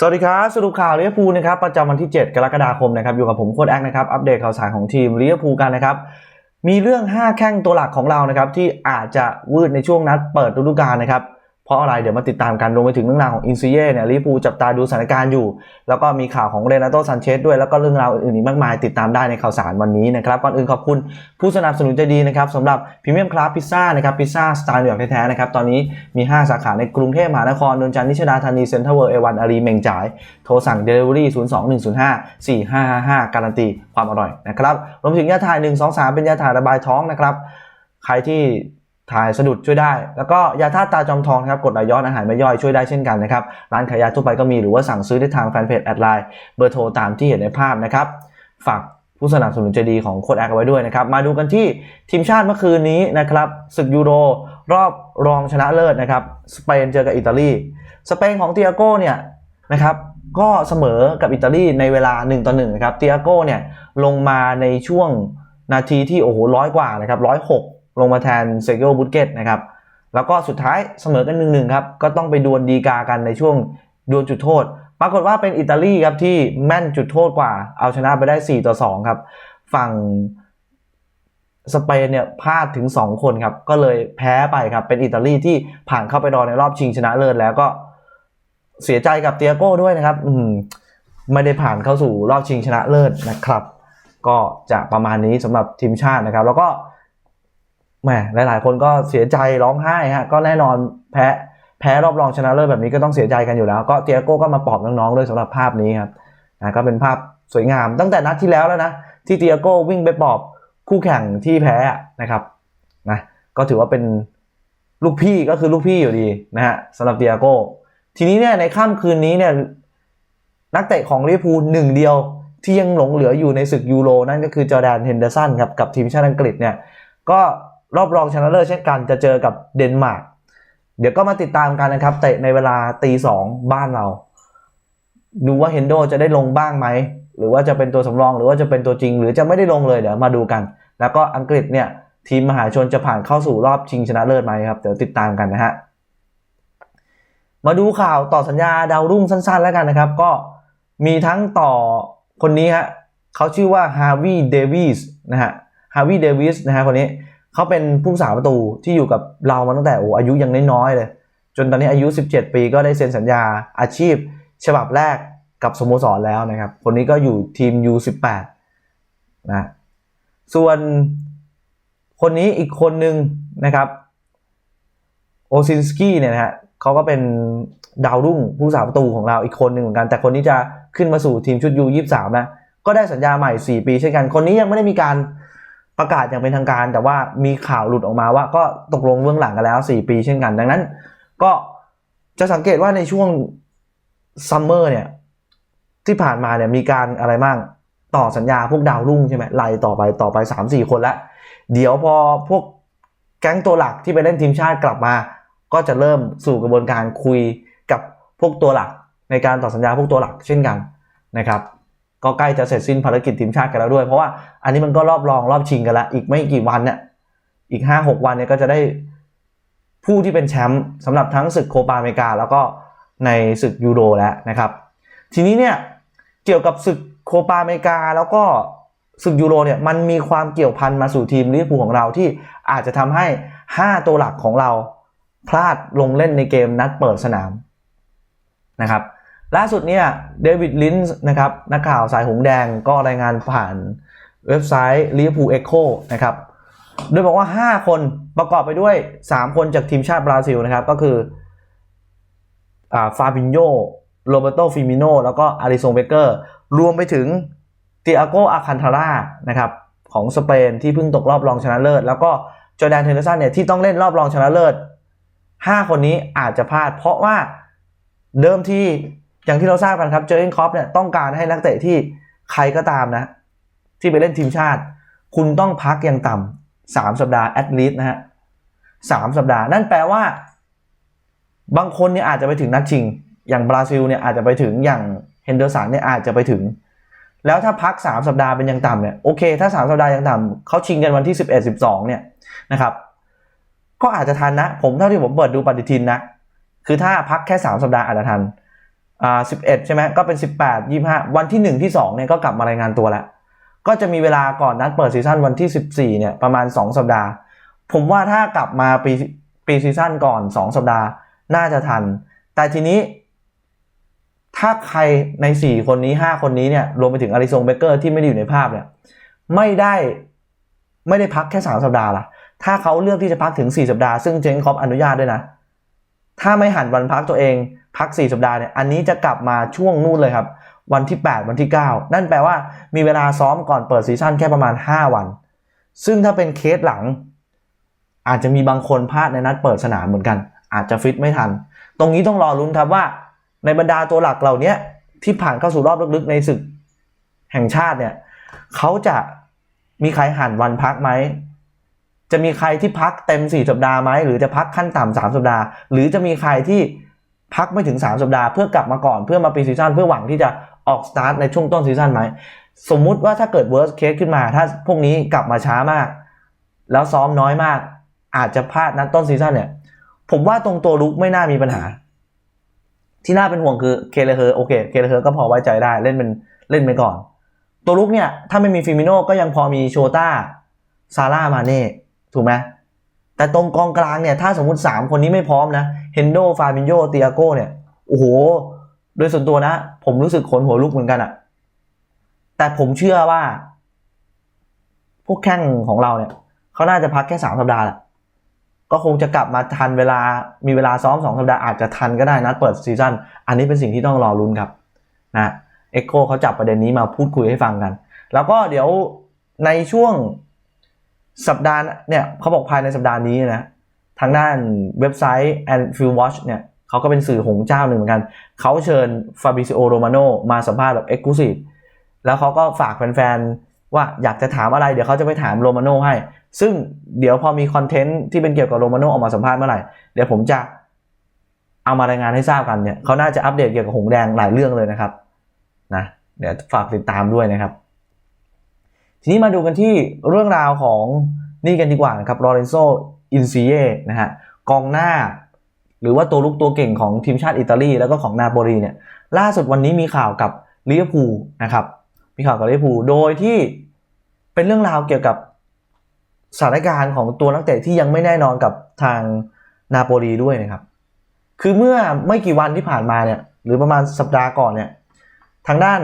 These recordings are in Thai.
สวัสดีครับสรุปข่าวลิเวอร์พูลนะครับประจำวันที่ 7 กรกฎาคมนะครับอยู่กับผมโค้ดแอคนะครับอัปเดตข่าวสารของทีมลิเวอร์พูลกันนะครับมีเรื่อง 5 แข้งตัวหลักของเรานะครับที่อาจจะวืดในช่วงนัดเปิดฤดูกาลนะครับ เพราะอะไรเดี๋ยวมาติดตามกันรวมไปถึงเรื่องราวของอินซีเย่เนี่ยลิเวอร์พูจับตาดูสถานการณ์อยู่ แล้วก็มีข่าวของเรนาโตซันเชสด้วยแล้วก็เรื่องราวอื่นๆอีกมากมาย ติดตามได้ในข่าวสารวันนี้นะครับก่อนอื่นขอบคุณผู้สนับสนุนใจดีนะครับสำหรับพรีเมียมคลาสพิซซ่านะครับพิซซ่าสไตล์นิวยอร์กแท้ๆนะครับตอนนี้มี 5 สาขาในกรุงเทพมหานครนนทจันทร์นิชดาธานีเซ็นทรัลเวิลด์เอวันอารีเมงจ่ายโทรสั่ง Delivery 02105 4555 การันตีความอร่อยนะครับรวมถึงยาถ่าย1 2 3 เป็นยาถ่ายระบายท้องนะครับใครที่ ถ่ายสะดุดช่วยได้ แล้วก็ยาธาตุตาจอมทองนะครับกดไหลย้อนอาหารไม่ย่อยช่วยได้เช่นกันนะครับร้านขายยาทั่วไปก็มีหรือว่าสั่งซื้อได้ทางแฟนเพจแอดไลน์เบอร์โทรตามที่เห็นในภาพนะครับฝากผู้สนับสนุนใจดีของโค้ดแอคเอาไว้ด้วยนะครับ มาดูกันที่ทีมชาติเมื่อคืนนี้นะครับศึกยูโรรอบรองชนะเลิศนะครับสเปนเจอกับอิตาลีสเปนของเตียโก้เนี่ยนะครับก็เสมอกับอิตาลีในเวลา1ต่อ1นะครับเตียโก้เนี่ยลงมาในช่วงนาทีที่โอ้โหร้อยกว่านะครับร้อยหก ลงมาแทนเซโกบุตเกตนะครับ แล้วก็สุดท้ายเสมอกัน1-1ครับ ก็ต้องไปดวลดีกากันในช่วงดวลจุดโทษ ปรากฏว่าเป็นอิตาลีครับที่แม่นจุดโทษกว่า เอาชนะไปได้ 4 ต่อ 2 ครับ ฝั่งสเปนเนี่ยพลาดถึง 2 คนครับ ก็เลยแพ้ไปครับ เป็นอิตาลีที่ผ่านเข้าไปรอในรอบชิงชนะเลิศแล้วก็เสียใจกับเตียโก้ด้วยนะครับ อืมไม่ได้ผ่านเข้าสู่รอบชิงชนะเลิศนะครับ ก็จะประมาณนี้สำหรับทีมชาตินะครับ แล้วก็ แหมหลาย ๆ คนก็เสียใจร้องไห้ฮะก็แน่นอนแพ้แพ้รอบรองชนะเลิศแบบนี้ก็ต้องเสียใจกันอยู่แล้ว ก็เตียโก้ก็มาปลอบน้องๆด้วยสำหรับภาพนี้ครับนะก็เป็นภาพสวยงาม ตั้งแต่นัดที่แล้วแล้วนะที่เตียโก้วิ่งไปปลอบคู่แข่งที่แพ้นะครับนะก็ถือว่าเป็นลูกพี่ก็คือลูกพี่อยู่ดีนะฮะสำหรับเตียโก้ทีนี้เนี่ยในค่ำคืนนี้เนี่ยนักเตะของลิเวอร์พูลหนึ่งเดียวที่ยังหลงเหลืออยู่ในศึกยูโรนั่นก็คือจอแดนเฮนเดอร์สันครับกับทีมชาติอังกฤษเนี่ยก็ รอบรองชนะเลิศเช่นกันจะเจอกับเดนมาร์กเดี๋ยวก็มาติดตามกันนะครับ เตะในเวลาตีสองบ้านเรา ดูว่าเฮนโดจะได้ลงบ้างไหม หรือว่าจะเป็นตัวสำรองหรือว่าจะเป็นตัวจริง หรือจะไม่ได้ลงเลยเดี๋ยวมาดูกัน แล้วก็อังกฤษเนี่ย ทีมมหาชนจะผ่านเข้าสู่รอบชิงชนะเลิศไหมครับเดี๋ยวติดตามกันนะฮะมาดูข่าวต่อสัญญาดาวรุ่งสั้นๆ แล้วกันนะครับ ก็มีทั้งต่อคนนี้ฮะเขาชื่อว่าฮาวิเดวิสนะฮะฮาวิเดวิสนะฮะคนนี้ เขาเป็นผู้สาประตูที่อยู่กับเรามาตั้งแต่โอ้อายุยังน้อยๆเลย จนตอนนี้อายุ 17 ปีก็ได้เซ็นสัญญาอาชีพ ฉบับแรกกับสโมสรแล้วนะครับ คนนี้ก็อยู่ทีม U18 นะส่วนคนนี้อีกคนหนึ่งนะครับโอซินสกี้เนี่ยนะฮะเขาก็เป็นดาวรุ่งผู้สาประตูของเราอีกคนหนึ่งเหมือนกัน แต่คนนี้จะขึ้นมาสู่ทีมชุด U23 นะก็ได้สัญญาใหม่ 4 ปีเช่นกัน คนนี้ยังไม่ได้มีการ ประกาศอย่างเป็นทางการ แต่ว่ามีข่าวหลุดออกมาว่าก็ตกลงเบื้องหลังกันแล้ว 4 ปีเช่นกัน ดังนั้น ก็จะสังเกตว่าในช่วงซัมเมอร์เนี่ยที่ผ่านมาเนี่ยมีการอะไรบ้างต่อสัญญาพวกดาวรุ่งใช่ไหมไล่ต่อไปต่อไป 3-4 คนแล้วเดี๋ยวพอพวกแก๊งตัวหลักที่ไปเล่นทีมชาติกลับมา ก็จะเริ่มสู่กระบวนการคุยกับพวกตัวหลักในการต่อสัญญาพวกตัวหลักเช่นกันนะครับ ก็ใกล้จะเสร็จสิ้นภารกิจทีมชาติกันแล้วด้วย เพราะว่าอันนี้มันก็รอบรองรอบชิงกันล้วอีกไม่กี่วันเนี่ยอีก5-6วันเนี่ยก็จะได้ผู้ที่เป็นแชมป์สำหรับทั้งศึกโคปาอเมริกา แล้วก็ในศึกยูโรแล้วนะครับ ทีนี้เนี่ยเกี่ยวกับศึกโคปาอเมริกาแล้วก็ศึกยูโรเนี่ยมันมีความเกี่ยวพันมาสู่ทีมลิเวอร์พูลของเราที่อาจจะทำให้ 5 ตัวหลักของเราพลาดลงเล่นในเกมนัดเปิดสนามนะครับ ล่าสุดเนี่ยเดวิดลินส์นะครับนักข่าวสายหงแดงก็รายงานผ่านเว็บไซต์ Liverpool Echo นะครับโดยบอกว่า 5 คนประกอบไปด้วย 3 คนจากทีมชาติบราซิลนะครับ ก็คือฟาบินโยโรเบโตฟิมิโนแล้วก็อาริซงเบเกอร์ รวมไปถึงเตียโกอาคันทาร่านะครับของสเปนที่เพิ่งตกรอบรองชนะเลิศ แล้วก็จอแดนเทนเนอร์สันเนี่ยที่ต้องเล่นรอบรองชนะเลิศ 5 คนนี้อาจจะพลาด เพราะว่าเดิมที่ อย่างที่เราทราบกันครับเจอร์เกนคอปเนี่ยต้องการให้นักเตะที่ใครก็ตามนะ ที่ไปเล่นทีมชาติ คุณต้องพักอย่างต่ำสามสัปดาห์แอดลิสนะฮะสามสัปดาห์ นั่นแปลว่า บางคนเนี่ยอาจจะไปถึงนัดชิง อย่างบราซิลเนี่ยอาจจะไปถึงอย่างเฮนเดอร์สันเนี่ยอาจจะไปถึง แล้วถ้าพัก 3 สัปดาห์เป็นอย่างต่ำเนี่ยโอเค ถ้า 3 สัปดาห์ย่างต่ำเขาชิงกันวันที่ 11 12 เนี่ยนะครับ ก็อาจจะทันนะ ผมเท่าที่ผมเปิดดูปฏิทินนะ คือถ้าพักแค่ 3 สัปดาห์อาจจะทัน อ่า11ใช่ไหมก็เป็น18 25วันที่1ที่2เนี่ยก็กลับมารายงานตัวแล้ว ก็จะมีเวลาก่อนนัดเปิดซีซั่นวันที่14เนี่ยประมาณ2สัปดาห์ ผมว่าถ้ากลับมาปีปีซีซั่นก่อน2สัปดาห์น่าจะทัน แต่ทีนี้ ถ้าใครใน4คนนี้5คนนี้เนี่ยรวมไปถึงอาริซงเบเกอร์ที่ไม่ได้อยู่ในภาพเนี่ยไม่ได้ไม่ได้พักแค่3สัปดาห์ละถ้าเขาเลือกที่จะพักถึง4สัปดาห์ซึ่งเจนคอปอนุญาตด้วยนะ ถ้าไม่หันวันพักตัวเอง พัก 4 สัปดาห์เนี่ยอันนี้จะกลับมาช่วงนู่นเลยครับ วันที่ 8 วันที่ 9 นั่นแปลว่ามีเวลาซ้อมก่อนเปิดซีซั่นแค่ประมาณ 5 วัน ซึ่งถ้าเป็นเคสหลัง อาจจะมีบางคนพลาดในนัดเปิดสนามเหมือนกัน อาจจะฟิตไม่ทัน ตรงนี้ต้องรอลุ้นครับว่า ในบรรดาตัวหลักเหล่านี้ที่ผ่านเข้าสู่รอบลึกๆในศึกแห่งชาติเนี่ยเขาจะมีใครหันวันพักไหม จะมีใครที่พักเต็ม 4 สัปดาห์ไหม หรือจะพักขั้นต่ำ3สัปดาห์ หรือจะมีใครที่ พักไม่ถึง 3 สัปดาห์เพื่อกลับมาก่อนเพื่อมาปีซีซั่นเพื่อหวังที่จะออกสตาร์ทในช่วงต้นซีซั่นไหมสมมุติว่าถ้าเกิด worst case ขึ้นมา ถ้าพวกนี้กลับมาช้ามาก แล้วซ้อมน้อยมาก อาจจะพลาดนัดต้นซีซั่นเนี่ย ผมว่าตรงตัวลุกไม่น่ามีปัญหา ที่น่าเป็นห่วงคือเคเลเฮอร์โอเคเคเลเฮอร์ก็พอไว้ใจได้เล่นเป็นเล่นไปก่อน ตัวลุกเนี่ย ถ้าไม่มีฟิมิโน่ก็ยังพอมีโชต้าซาร่ามาเน่ถูกไหมแต่ตรงกองกลางเนี่ย ถ้าสมมติ 3 คนนี้ไม่พร้อมนะ ฮนโดฟาบินโยเตียโก้เนี่ยโอ้โห โดยส่วนตัวนะ ผมรู้สึกขนหัวลุกเหมือนกันอะแต่ผมเชื่อว่า พวกแข้งของเราเนี่ยเขาน่าจะพักแค่3สัปดาห์แหละก็คงจะกลับมาทันเวลามีเวลาซ้อม2สัปดาห์อาจจะทันก็ได้นัดเปิดซีซั่นอันนี้เป็นสิ่งที่ต้องรอลุ้นครับนะเอ็กโคเขาจับประเด็นนี้มาพูดคุยให้ฟังกัน แล้วก็เดี๋ยวในช่วงสัปดาห์เนี่ยเขาบอกภายในสัปดาห์นี้นะ ทางด้านเว็บไซต์ and Field Watch เนี่ยเขาก็เป็นสื่อหงเจ้าหนึ่งเหมือนกัน เขาเชิญฟาบิซิโอโรมาโนมาสัมภาษณ์แบบเอ็กซ์คลูซีฟแล้วเขาก็ฝากแฟนๆ ว่าอยากจะถามอะไร เดี๋ยวเขาจะไปถามโรมาโนให้ ซึ่งเดี๋ยวพอมีคอนเทนต์ที่เป็นเกี่ยวกับโรมาโนออกมาสัมภาษณ์เมื่อไหร่ เดี๋ยวผมจะเอามารายงานให้ทราบกันเนี่ยเขาน่าจะอัปเดตเกี่ยวกับหงแดงหลายเรื่องเลยนะครับนะเดี๋ยวฝากติดตามด้วยนะครับ ทีนี้มาดูกันที่เรื่องราวของนี่กันดีกว่านะครับลอเรนโซ อินซิเยนะฮะกองหน้า หรือว่าตัวลุกตัวเก่งของทีมชาติอิตาลีแล้วก็ของนาโปลีเนี่ยล่าสุดวันนี้มีข่าวกับลิเวอร์พูลนะครับมีข่าวกับลิเวอร์พูลโดยที่เป็นเรื่องราวเกี่ยวกับสถานการณ์ของตัวนักเตะที่ยังไม่แน่นอนกับทางนาโปลีด้วยนะครับ คือเมื่อไม่กี่วันที่ผ่านมาเนี่ยหรือประมาณสัปดาห์ก่อนเนี่ยทางด้าน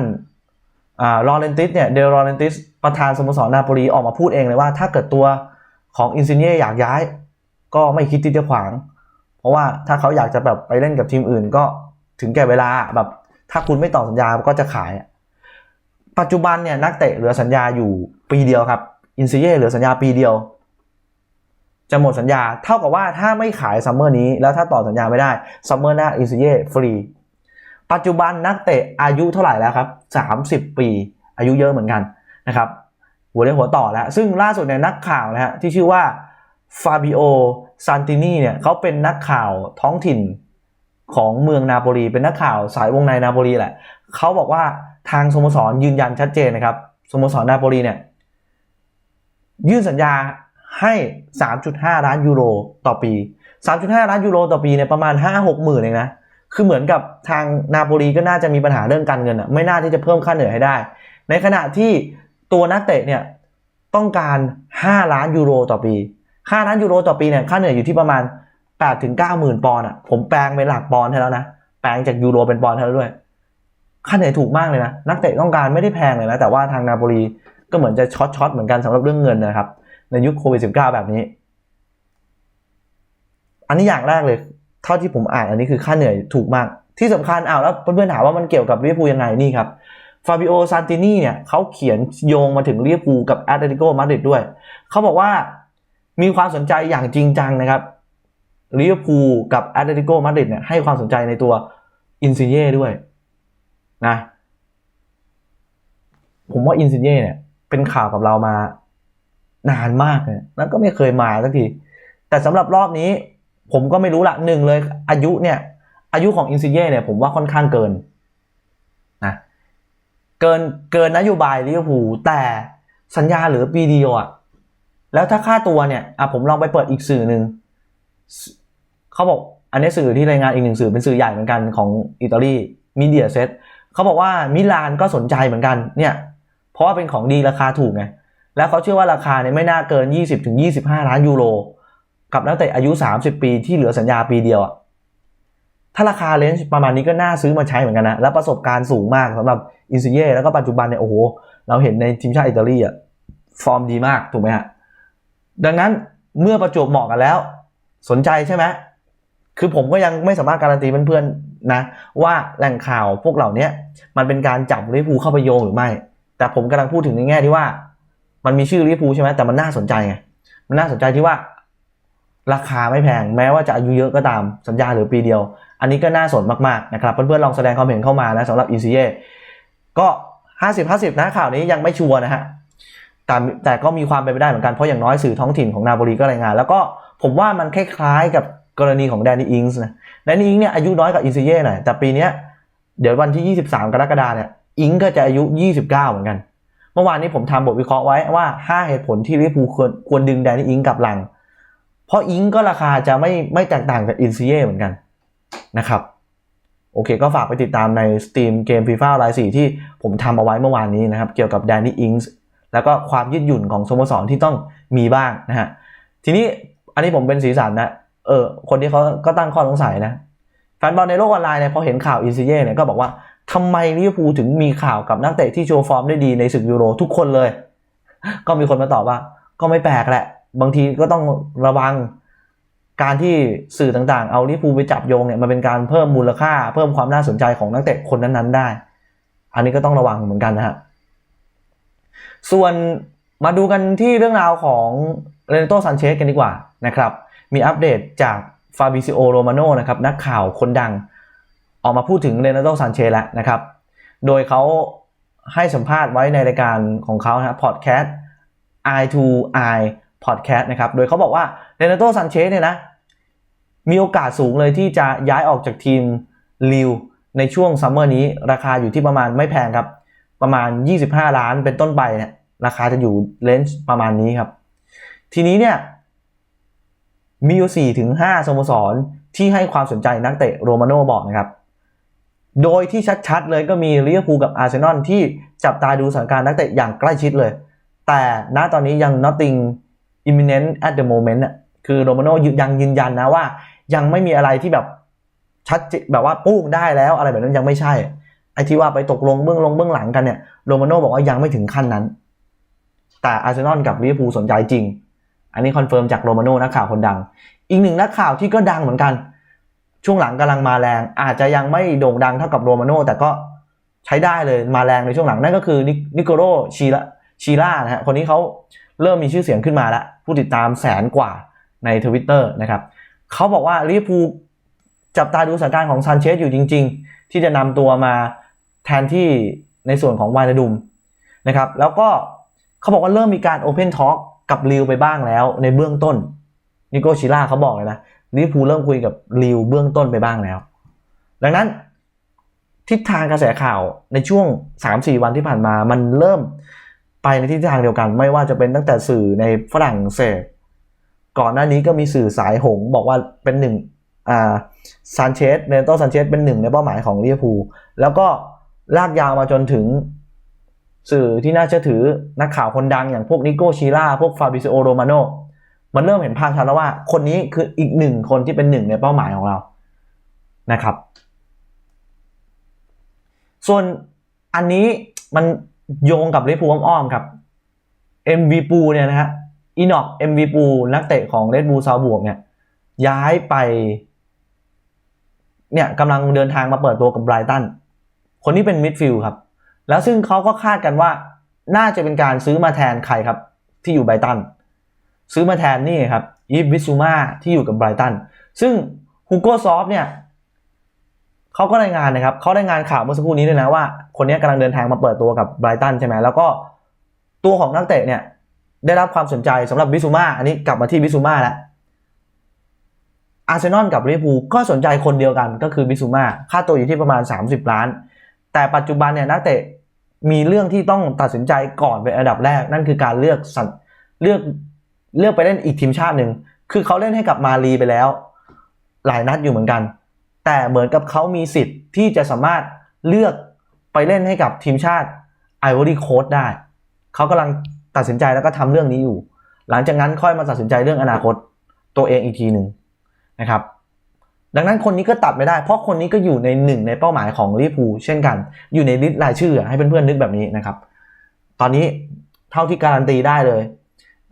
ลอเรนติสเนี่ยเดลลอเรนติสประธานสโมสรนาโปลีออกมาพูดเองเลยว่า ถ้าเกิดตัว ของอินซิเนียอยากย้าย ก็ไม่คิดที่จะขวาง เพราะว่าถ้าเขาอยากจะแบบไปเล่นกับทีมอื่น ก็ถึงแก่เวลาแบบถ้าคุณไม่ต่อสัญญาก็จะขาย ปัจจุบันเนี่ยนักเตะเหลือสัญญาอยู่ปีเดียวครับอินซิเย่เหลือสัญญาปีเดียว จะหมดสัญญาเท่ากับว่าถ้าไม่ขายซัมเมอร์นี้แล้วถ้าต่อสัญญาไม่ได้ซัมเมอร์หน้าอินซิเย่ฟรี ปัจจุบันนักเตะอายุเท่าไหร่แล้วครับ 30 ปีอายุเยอะเหมือนกันนะครับ หัวเรียกหัวต่อแล้ว ซึ่งล่าสุดเนี่ยนักข่าวนะฮะที่ชื่อว่าฟาบิโอซานตินีเนี่ยเขาเป็นนักข่าวท้องถิ่นของเมืองนาโปลีเป็นนักข่าวสายวงในนาโปลีแหละเขาบอกว่าทางสโมสรยืนยันชัดเจนนะครับสโมสรนาโปลีเนี่ยยื่นสัญญาให้ 3.5 ล้านยูโรต่อปี 3.5 ล้านยูโรต่อปีเนี่ยประมาณ 5-6หมื่นเองนะ คือเหมือนกับทางนาโปลีก็น่าจะมีปัญหาเรื่องการเงินอะ ไม่น่าที่จะเพิ่มค่าเหนื่อยให้ได้ ในขณะที่ ตัวนักเตะเนี่ยต้องการ 5 ล้านยูโรต่อปี5ล้านยูโรต่อปีเนี่ยค่าเหนื่อยอยู่ที่ประมาณ8ถึง9หมื่นปอนด์อะผมแปลงเป็นหลักปอนด์ให้แล้วนะ แปลงจากยูโรเป็นปอนด์ให้แล้วด้วย ค่าเหนื่อยถูกมากเลยนะ นักเตะต้องการไม่ได้แพงเลยนะ แต่ว่าทางนาโปลีก็เหมือนจะช็อตช็อตเหมือนกันสำหรับเรื่องเงินนะครับ ในยุคโควิด -19 แบบนี้ อันนี้อย่างแรกเลย เท่าที่ผมอ่านอันนี้คือค่าเหนื่อยถูกมาก ที่สำคัญอ้าวแล้วเพื่อนๆถามว่ามันเกี่ยวกับลิเวอร์พูลยังไงนี่ครับ ฟาบิโอซานตินีเนี่ยเขาเขียนโยงมาถึงเวอร์พูกับแอตเลติโกมาดริดด้วย เขาบอกว่ามีความสนใจอย่างจริงจังนะครับเวอร์พูกับแอตเลติโกมาดริดเนี่ยให้ความสนใจในตัวอินซิเย่ด้วยนะผมว่าอินซิเย่เนี่ยเป็นข่าวกับเรามานานมากเลยแล้วก็ไม่เคยมาสักที แต่สำหรับรอบนี้ ผมก็ไม่รู้ละหนึ่งเลยอายุเนี่ย อายุของอินซิเย่เนี่ยผมว่าค่อนข้างเกิน เกินเกินนโยบายลิเวอร์พูลแต่สัญญาเหลือปีเดียวอะแล้วถ้าค่าตัวเนี่ยอะผมลองไปเปิดอีกสื่อหนึ่งเขาบอกอันนี้สื่อที่รายงานอีกหนึ่งสื่อเป็นสื่อใหญ่เหมือนกันของอิตาลีมีเดียเซตเขาบอกว่ามิลานก็สนใจเหมือนกันเนี่ยเพราะว่าเป็นของดีราคาถูกไงแล้วเขาเชื่อว่าราคาเนี่ยไม่น่าเกิน 20-25 ล้านยูโรกับนักเตะอายุ 30 ปีที่เหลือสัญญาปีเดียวอะถ้าราคาเลนจ์ประมาณนี้ก็น่าซื้อมาใช้เหมือนกันนะ แล้วประสบการณ์สูงมากสำหรับ อินซิเย่แล้วก็ปัจจุบันเนี่ยโอ้โหเราเห็นในทีมชาติอิตาลีอะฟอร์มดีมากถูกไหมฮะดังนั้นเมื่อประจวบเหมาะกันแล้ว สนใจใช่ไหมคือผมก็ยังไม่สามารถการันตีเพื่อนๆนะ ว่าแหล่งข่าวพวกเหล่านี้มันเป็นการจับลิเวอร์พูเข้าไปโยงหรือไม่ แต่ผมกำลังพูดถึงในแง่ที่ว่า มันมีชื่อลิเวอร์พูใช่ไหมแต่มันน่าสนใจไงมันน่าสนใจที่ว่า ราคาไม่แพงแม้ว่าจะอายุเยอะก็ตามสัญญาหลือปีเดียว อันนี้ก็น่าสนมากๆนะครับเพื่อนๆลองแสดงความเห็นเข้ามานะสำหรับอินซีเย่ ก็50 50นะข่าวนี้ยังไม่ชัวร์นะฮะแต่แต่ก็มีความเป็นไปได้เหมือนกันเพราะอย่างน้อยสื่อท้องถิ่นของนาโปลีก็รายงาน แล้วก็ผมว่ามันคล้ายๆกับกรณีของแดนนี่อิงส์นะแดนนี่อิงส์เนี่ยอายุน้อยกว่าอินซีเย่หน่อยแต่ปีนี้เดี๋ยววันที่ 23 กรกฎาเนี่ยอิงก็จะอายุ 29 เหมือนกัน เมื่อวานนี้ผมทำบทวิเคราะห์ไว้ว่า 5 เหตุผลที่ลิเวอร์พูลควรควรดึงแดนนี่อิงกลับหลัง เพราะอิงก็ราคาจะไม่ไม่แตกต่างกับอินซีเย่เหมือนกันนะครับ โอเค ก็ฝากไปติดตามในสตรีมเกมฟีฟ่าไลน์สี่ที่ผมทำเอาไว้เมื่อวานนี้นะครับ เกี่ยวกับแดนนี่อิงส์แล้วก็ความยืดหยุ่นของสโมสรที่ต้องมีบ้างนะฮะทีนี้อันนี้ผมเป็นสีสันนะเออคนที่เขาก็ตั้งข้อสงสัยนะแฟนบอลในโลกออนไลน์เนี่ยพอเห็นข่าวอินซิเย่เนี่ยก็บอกว่าทำไมลิเวอร์พูลถึงมีข่าวกับนักเตะที่โชว์ฟอร์มได้ดีในศึกยูโรทุกคนเลย ก็มีคนมาตอบว่า ก็ไม่แปลกแหละ บางทีก็ต้องระวัง การที่สื่อต่างๆ เอาลิเวอร์พูไปจับโยงเนี่ยมันเป็นการเพิ่มมูลค่าเพิ่มความน่าสนใจของนักเตะคนนั้นๆได้ อันนี้ก็ต้องระวังเหมือนกันนะฮะ ส่วนมาดูกันที่เรื่องราวของเรนโตซันเชสกันดีกว่านะครับ มีอัปเดตจากฟาบิซิโอโรมาโนนะครับนักข่าวคนดังออกมาพูดถึงเรนโตซันเชสแล้วนะครับ โดยเขาให้สัมภาษณ์ไว้ในรายการของเขานะพอดแคสต์ i to i podcast นะครับ โดยเขาบอกว่า เรนโตซันเชสเนี่ยนะ มีโอกาสสูงเลยที่จะย้ายออกจากทีมลิวในช่วงซัมเมอร์นี้ราคาอยู่ที่ประมาณไม่แพงครับ ประมาณ 25 ล้านเป็นต้นไปเนี่ยราคาจะอยู่เลนจ์ประมาณนี้ครับ ทีนี้เนี่ยมีอยู่4ถึง5สโมสรที่ให้ความสนใจนักเตะโรมาโน่บอกนะครับ โดยที่ชัดๆเลยก็มีลิเวอร์พูลกับอาร์เซนอลที่จับตาดูสถานการณ์นักเตะอย่างใกล้ชิดเลย แต่ณตอนนี้ยัง nothing imminent at the moment น่ะ คือโรมาโน่ยังยืนยันนะว่า ยังไม่มีอะไรที่แบบชัดแบบว่าปุ้งได้แล้วอะไรแบบนั้นยังไม่ใช่ไอ้ที่ว่าไปตกลงเบื้องลงเบื้องหลังกันเนี่ยโรมาโน่บอกว่ายังไม่ถึงขั้นนั้น แต่อาร์เซนอลกับลิเวอร์พูลสนใจจริง อันนี้คอนเฟิร์มจากโรมาโน่นักข่าวคนดัง อีกหนึ่งนักข่าวที่ก็ดังเหมือนกัน ช่วงหลังกำลังมาแรง อาจจะยังไม่โด่งดังเท่ากับโรมาโน่แต่ก็ใช้ได้เลยมาแรงในช่วงหลังนั่นก็คือนิโคโรชีลาชีล่านะฮะคนนี้เขาเริ่มมีชื่อเสียงขึ้นมาแล้วผู้ติดตามแสนกว่า ในทวิตเตอร์นะครับเขาบอกว่าลิเวอร์พูลจับตาดูสถานการณ์ของซานเชสอยู่จริง ๆ ที่จะนำตัวมาแทนที่ในส่วนของวายนดุมนะครับ แล้วก็เขาบอกว่าเริ่มมีการโอเพนทอ l k กับลิวไปบ้างแล้วในเบื้องต้นนิโกชิล่าเขาบอกเลยนะลิเวอร์พูลเริ่มคุยกับลิวเบื้องต้นไปบ้างแล้ว ดังนั้นทิศทางกระแสข่าวในช่วง 3-4 วันที่ผ่านมามันเริ่มไปในทิศทางเดียวกัน ไม่ว่าจะเป็นตั้งแต่สื่อในฝรั่งเศส ก่อนหน้านี้ก็มีสื่อสายหงบอกว่าเป็นหนึ่งอ่าซานเชสเนโตซานเชสเป็นหนึ่งในเป้าหมายของลิเวอร์พูลแล้วก็ลากยาวมาจนถึงสื่อที่น่าเชื่อถือนักข่าวคนดังอย่างพวกนิโกชิล่าพวกฟาบิซโอโรมาโนมันเริ่มเห็นภาพชัดแล้วว่า คนนี้คืออีกหนึ่งคนที่เป็นหนึ่งในเป้าหมายของเรานะครับ ส่วนอันนี้มันโยงกับลิเวอร์พูลอ้อมๆครับ MV ปูเนี่ยนะฮะ อีนอก MV ปูนักเตะของเรดบูลซาบวกเนี่ยย้ายไป เนี่ยกำลังเดินทางมาเปิดตัวกับไบรตัน คนนี้เป็นมิดฟิลด์ครับ แล้วซึ่งเขาก็คาดกันว่า น่าจะเป็นการซื้อมาแทนใครครับ ที่อยู่ไบรตัน ซื้อมาแทนนี่ครับอีฟวิซูมาที่อยู่กับไบรตัน ซึ่งฮูโก้ซอฟเนี่ยเขาก็รายงานนะครับเขารายงานข่าวเมื่อสักครู่นี้ด้วยนะว่า คนนี้กำลังเดินทางมาเปิดตัวกับไบรตันใช่ไหมแล้วก็ตัวของนักเตะเนี่ย ได้รับความสนใจสำหรับบิซูมาอันนี้กลับมาที่บิซูมาแล้วอาร์เซนอลกับลิเวอร์พูลก็สนใจคนเดียวกันก็คือบิซูมาค่าตัวอยู่ที่ประมาณ 30 ล้าน แต่ปัจจุบันเนี่ยนักเตะมีเรื่องที่ต้องตัดสินใจก่อนเป็นอันดับแรก นั่นคือการเลือกสัเลือกเลือกไปเล่นอีกทีมชาติหนึ่งคือเขาเล่นให้กับมาลีไปแล้ว หลายนัดอยู่เหมือนกัน แต่เหมือนกับเขามีสิทธิ์ที่จะสามารถเลือกไปเล่นให้กับทีมชาติไอวอรี่โคสได้ เขากำลัง ตัดสินใจแล้วก็ทำเรื่องนี้อยู่ หลังจากนั้นค่อยมาตัดสินใจเรื่องอนาคตตัวเองอีกทีหนึ่งนะครับ ดังนั้นคนนี้ก็ตัดไม่ได้ เพราะคนนี้ก็อยู่ในหนึ่งในเป้าหมายของลิเวอร์พูลเช่นกัน อยู่ในลิสต์รายชื่อให้เพื่อนๆนึกแบบนี้นะครับ ตอนนี้เท่าที่การันตีได้เลย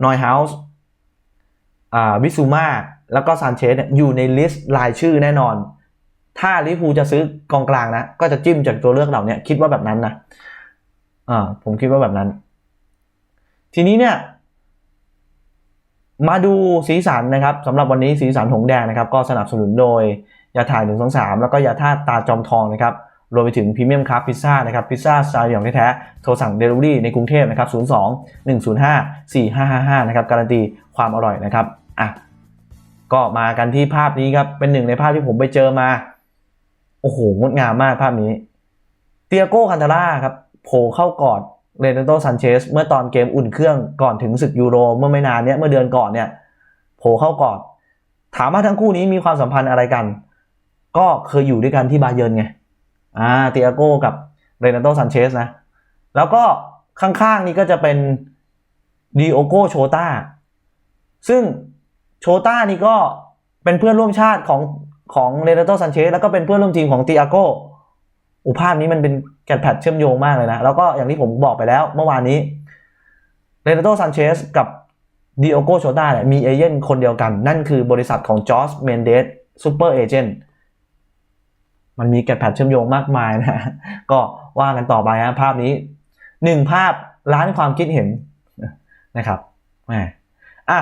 นอยเฮาส์วิซูมาแล้วก็ซานเชสอยู่ในลิสต์รายชื่อแน่นอน ถ้าลิเวอร์พูลจะซื้อกองกลางนะ ก็จะจิ้มจากตัวเลือกเหล่านี้คิดว่าแบบนั้นนะอ่าผมคิดว่าแบบนั้น ทีนี้เนี่ย มาดูสีสันนะครับสำหรับวันนี้สีสันหงแดงนะครับ ก็สนับสนุนโดยยาถ่าย1 2 3 แล้วก็ยาท่าตาจอมทองนะครับรวมไปถึงพรีเมียมคัพพิซซ่านะครับพิซซ่าสไตล์อย่างแท้ๆโทรสั่งเดลิเวอรี่ในกรุงเทพนะครับ 02 105 4555 นะครับ การันตีความอร่อยนะครับอะก็มากันที่ภาพนี้ครับ เป็นหนึ่งในภาพที่ผมไปเจอมา โอ้โหงดงามมากภาพนี้ เตียโก้คันตาร่าครับโผล่เข้ากอด เรนโตซันเชสเมื่อตอนเกมอุ่นเครื่องก่อนถึงศึกยูโร เมื่อไม่นานเนี้ยเมื่อเดือนก่อนเนี่ยโผล่เข้ากอดถามว่าทั้งคู่นี้มีความสัมพันธ์อะไรกัน ก็เคยอยู่ด้วยกันที่บาเยิร์นไงอ่าเตียโก้กับเรนโตซันเชสนะ แล้วก็ข้างๆนี่ก็จะเป็นดิโอโกโชตาซึ่งโชตานี่ก็เป็นเพื่อนร่วมชาติของของเรนโตซันเชสแล้วก็เป็นเพื่อนร่วมทีมของเตียโก อุภาพนี้มันเป็นแกดแพดเชื่อมโยงมากเลยนะ แล้วก็อย่างที่ผมบอกไปแล้วเมื่อวานนี้เรนโตซันเชสกับดิโอโกโชต้าเนี่ยมีเอเย่นคนเดียวกัน นั่นคือบริษัทของจอร์จเมนเดสซูเปอร์เอเจนต์มันมีแกดแพดเชื่อมโยงมากมายนะ ก็ว่ากันต่อไปฮะภาพนี้หนึ่งภาพล้านความคิดเห็นนะครับแหมอะ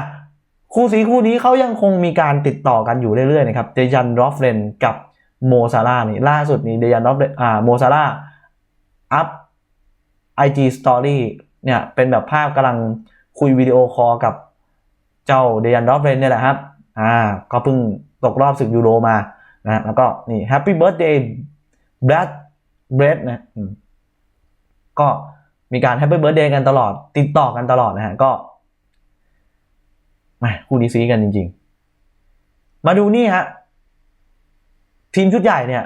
คู่สีคู่นี้เขายังคงมีการติดต่อกันอยู่เรื่อยๆนะครับเดยันรอฟเรนกับ โมซาร่านี่ล่าสุดนี้เดยันอฟเรนอ่าโมซาร่าอัพ IG Story เนี่ย เป็นแบบภาพกำลังคุยวิดีโอคอลกับเจ้าเดยันรอฟเรนเนี่ยแหละครับ อ่า ก็เพิ่งตกรอบศึกยูโรมานะแล้วก็นี่ Happy Birthday Brad Brad นะอืมก็มีการ Happy Birthday กันตลอด ติดต่อกันตลอดนะฮะ ก็แหมคู่นี้ซีกันจริง ๆ มาดูนี่ฮะ ทีมชุดใหญ่เนี่ย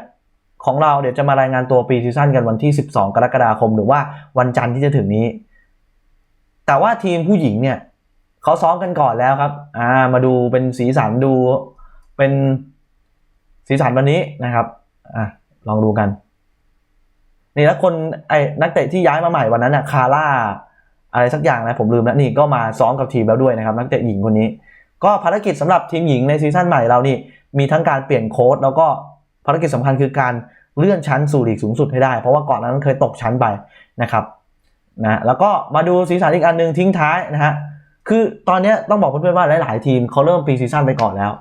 ของเราเดี๋ยวจะมารายงานตัวปีซีซั่นกันวันที่ 12 กรกฎาคม หรือว่าวันจันทร์ที่จะถึงนี้ แต่ว่าทีมผู้หญิงเนี่ยเขาซ้อมกันก่อนแล้วครับ อ่า มาดูเป็นสีสันดูเป็นสีสันวันนี้นะครับอะลองดูกัน นี่แล้วคนไอ้นักเตะที่ย้ายมาใหม่วันนั้นน่ะคาร่าอะไรสักอย่างนะผมลืมแล้วนี่ก็มาซ้อมกับทีมแล้วด้วยนะครับ นักเตะหญิงคนนี้ ก็ภารกิจสำหรับทีมหญิงในซีซั่นใหม่เรานี่มีทั้งการเปลี่ยนโค้ดแล้วก็ ภารกิจสำคัญคือการเลื่อนชั้นสู่ลีกสูงสุดให้ได้ เพราะว่าก่อนนั้นเคยตกชั้นไปนะครับนะแล้วก็มาดูสีสันอีกอันหนึ่งทิ้งท้ายนะฮะคือตอนนี้ต้องบอกเพื่อนๆว่าหลาย ๆ ทีมเขาเริ่มปีซีซั่นไปก่อนแล้ว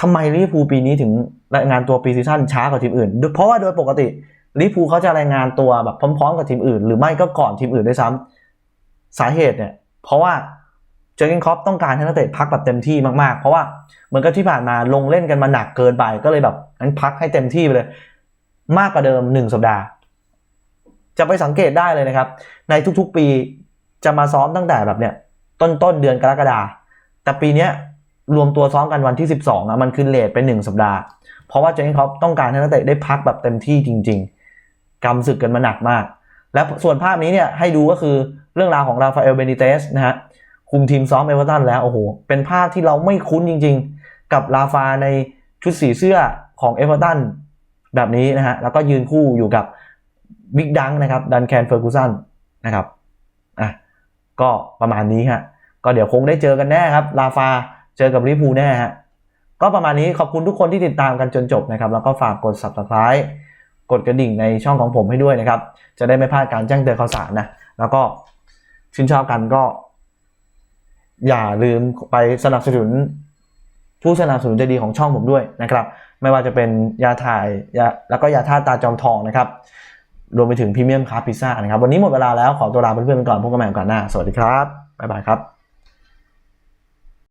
ทำไมลิเวอร์พูลปีนี้ถึงรายงานตัวปีซีซั่นช้ากว่าทีมอื่น เพราะว่าโดยปกติลิเวอร์พูลเขาจะรายงานตัวแบบพร้อม ๆ กับทีมอื่น หรือไม่ก็ก่อนทีมอื่นด้วยซ้ำสาเหตุเนี่ยเพราะว่า อร์เกนคล็อปต้องการให้นักเตะพักแบบเต็มที่มากๆ เพราะว่าเหมือนกับที่ผ่านมาลงเล่นกันมาหนักเกินไปก็เลยแบบงั้นพักให้เต็มที่ไปเลย มากกว่าเดิม 1 สัปดาห์ จะไปสังเกตได้เลยนะครับ ในทุกๆปีจะมาซ้อมตั้งแต่แบบเนี้ยต้นต้นเดือนกรกฎาแต่ปีเนี้ยรวมตัวซ้อมกันวันที่ 12อะมันคือเลทไป 1 สัปดาห์ เพราะว่าเจนเขาต้องการให้นักเตะได้พักแบบเต็มที่จริง ๆกำศึกกันมาหนักมาก และส่วนภาพนี้เนี่ยให้ดูก็คือเรื่องราวของราฟาเอลเบนิเตสนะฮะ คุมทีมซ้อมเอเวอร์ตันแล้วโอ้โหเป็นภาพที่เราไม่คุ้นจริง ๆ กับราฟาในชุดสีเสื้อของเอเวอร์ตันแบบนี้นะฮะแล้วก็ยืนคู่อยู่กับบิ๊กดังนะครับดันแคนเฟอร์กูสันนะครับอะก็ประมาณนี้ฮะก็เดี๋ยวคงได้เจอกันแน่ครับลาฟาเจอกับลิพูแน่ฮะก็ประมาณนี้ขอบคุณทุกคนที่ติดตามกันจนจบนะครับแล้วก็ฝากกด subscribe กดกระดิ่งในช่องของผมให้ด้วยนะครับ จะได้ไม่พลาดการแจ้งเตือนข่าวสารนะ แล้วก็ชื่นชอบกันก็ อย่าลืมไปสนับสนุน ผู้สนับสนุนใจดีของช่องผมด้วยนะครับ ไม่ว่าจะเป็นยาถ่ายยาแล้วก็ยาท่าตาจอมทองนะครับ รวมไปถึงพรีเมียมคาพิซซ่านะครับ วันนี้หมดเวลาแล้วขอตัวลาเพื่อนๆไปก่อนพบกันใหม่โอกาสหน้า สวัสดีครับ บ๊ายบายครับ